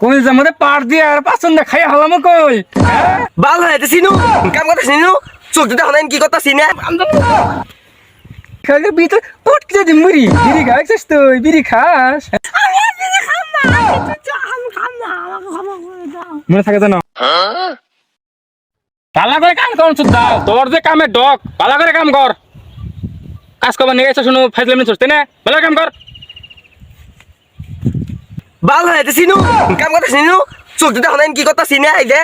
কই জামাতে পার দিয়ে আর পাচন না খাই হলাম কই? হ্যাঁ? বাল হয়ে সিনু। কাম করতে সিনু। চোখ দুটা হনাইন কি করতে সিনে খাগে ভিতর পটকে দিম মুড়ি। বিড়ি খাইছিস তুই বিড়ি খাস? মনে থাকে জানো পালা করে কাম কর চুদ দাও তোর যে কামে ডক পালা করে কাম কর। কাজ করবার নিয়ে এসে শুনো ফাইজলামি চলছে না? ভালো কাম কর। বাল হয়ে সিনু কাম করতে সিনু চোখ দুটা হনাইন কি কথা সিনে আই দে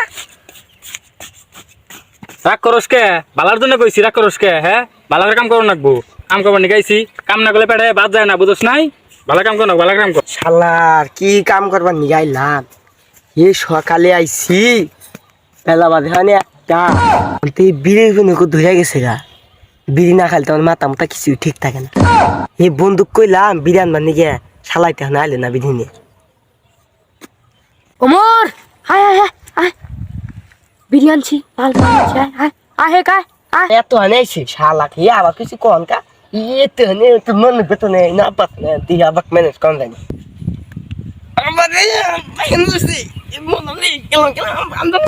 রাগ করস কে? বালার জন্য কইছি রাগ করস কে হ্যাঁ? ভালো করে কাম করো নাকবো কাম করবার নিয়ে গাইছি। কাম না করলে পেটে বাদ যায় না বুঝছ নাই? ভালো কাম কর না ভালো কাম কর। শালার কি কাম করবার নিয়ে আইলাম এ সকালে আইছি বেলা বাদে মানে একটা। তো এই বিড়ির কোনো ধরে গেছে গা। বিড়ি না খাইলে তোমার মাথা মাথা কিছু ঠিক থাকে না। এই বন্দুক কইলাম বিড়ি আনবার নিয়ে শালাইতে না আইলে না বিধি নিয়ে। ওমর! হায় হায় হায় বিরিয়ানি পাল আনছি, আয় আয়। আয় হে আয়। এত আইছে শালা কি আবার কিছু কন কা? ইয়ে তো হানে তো মন বেতনে না পাত না দি আবার ম্যানেজ কর জানি। আমারে হিন্দুসি মন নেই কেমন কেমন আন্দা।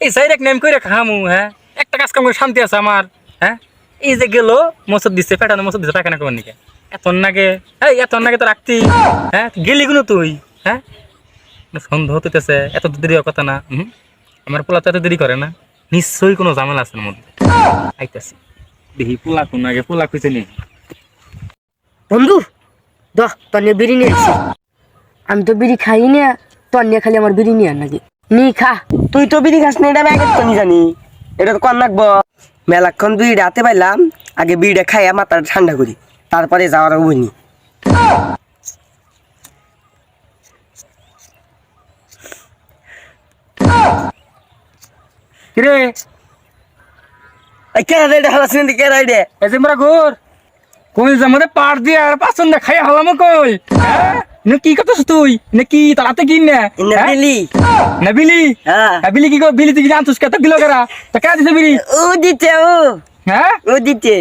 এই সাইড এক নেম করে খামু হ্যাঁ? একটা কাজ কাম করে শান্তি আছে আমার হ্যাঁ? এই যে গেল মসুদ দিচ্ছে পেটানো মসুদ দিচ্ছে পায়খানা করবার নিকে। নাগে নাগে তো হ্যাঁ গেলি হ্যাঁ? দেরি কথা না। এত না। কোনো বন্ধু, দ, তোর বিড়ি নিয়ে আসি আমি তো বিড়ি খাই না, তোর খালি আমার বিড়ি নিয়ে নাকি নি, খা। তুই তো বিড়ি খাস না, এটা জানি? এটা তো কন রাখব মেলাক্ষণ বিড়ি রাতে পাইলাম, আগে বিড়িটা খাইয়া মাথাটা ঠান্ডা করি। তারপরে যাওয়ার কিরে? এই রে হলো কে রে এটা? এই যে মোরা ঘোর। কই জামাতে পার দিয়ে আর পাচন না খাই হলাম কই? নে কি করতেছ তুই? নে কি না? হ্যাঁ? হ্যাঁ। কি কর? বিলি তুই জানতুস কত কিলো করা? তা কে দিছে বিলি? ও দিতে ও। হ্যাঁ? ও দিতে।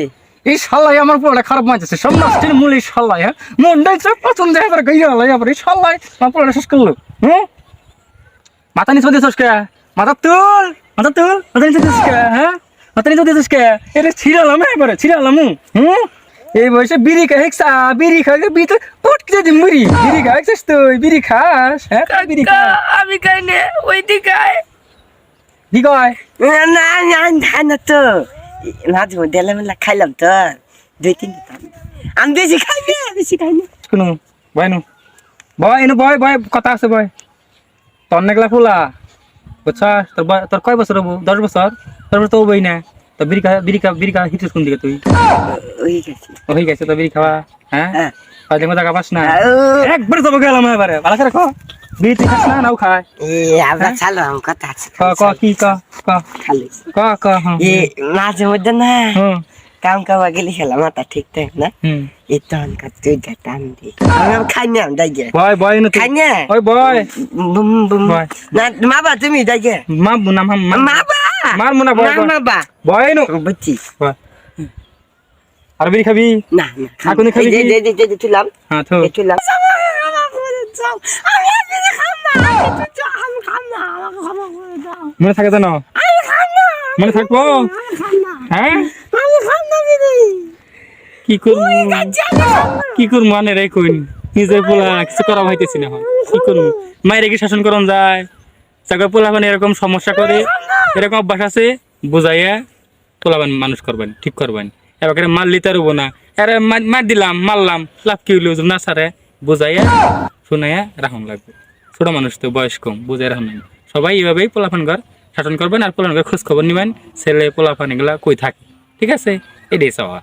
এই শালাই আমার পোলা খারাপ মানছে সব নষ্টের মূল এই শালাই হ্যাঁ মন ডাইছে পছন্দ এবার গইয়া হলাই এবার এই শালাই আমার পোলা শেষ করল হুম মাথা নিচে কে? মাথা তুল মাথা তুল মাথা নিচে দিছিস কে হ্যাঁ? মাথা নিচে কে? এটা ছিড়ালাম এবারে ছিড়ালাম হুম? এই বয়সে বিড়ি খাইছা বিড়ি খাই বিড়ি পটকে দিম মুড়ি। বিড়ি খাইছিস তুই বিড়ি খাস হ্যাঁ? বিড়ি খা। আমি খাই না ওই দিকে না না না না না তো। মাঝে মধ্যে এলাম খাইলাম তো। দুই তিন আমি বেশি খাই না বেশি খাই না। শুনো বয় নু। বয় এনু বয় বয় কথা আছে বয়। তোর নেগলা ফুলা বুঝছা তোর তোর কয় বছর হব? দশ বছর? তোর তো হবোই না। তো বিড়ি খা বিড়ি খা কোন দিকে তুই? হয়ে গেছে তো বিড়ি খাওয়া হ্যাঁ? হ্যাঁ। কাজে মজা খাবাস না। ও, একবার যাব গেলাম এবারে। ভালো করে খ বিড়ি তুই খাস না নাও খায় এ আমরা চালো আমার কথা আছে ক ক কি ক ক। খালি। ক ক এ মাঝে মধ্যে না কাম কামা গেলে খেলাম মাথা ঠিক থাকে না। হুম। এই তখন কাজ তুই টান দি। আমি খাই না দাই গে বয় বয় নু খাই না? ওই বয়। Boom boom. না মা বা তুমি দাই গে মা মুনা মা মা বা মার মুনা বয় না বয়। মা বা বয় নু। বুঝছি। আর বিড়ি খাবি? না না খাবি এই কি? যে- যে- যে- যে তুলাম মনে থাকে জানো মনে থাকব? হ্যাঁ? কি করব? কি করব? মানে রে কইন নিজের পোলা কিছু করা হইতেছি না। কি করব? মায়ের কি শাসন করন যায়? চাকর পোলা মানে এরকম সমস্যা করে? এরকম অভ্যাস আছে? বুঝাইয়া পোলাবান মানুষ করবেন ঠিক করবেন। এবার মারলি তার হব না। আরে মার- মার দিলাম মারলাম। লাভ কি হইল? না সারে। বুঝাইয়া শুনাইয়া রাখুন লাগবে। ছোট মানুষ তো বয়স্ক বুঝাই রাখুন সবাই এইভাবেই পোলাফান ঘর শাসন করবেন আর পোলাফান ঘর খোঁজ খবর নেবেন, ছেলে পোলাফান এগুলা কই থাকে? ঠিক আছে? এটাই চাওয়া।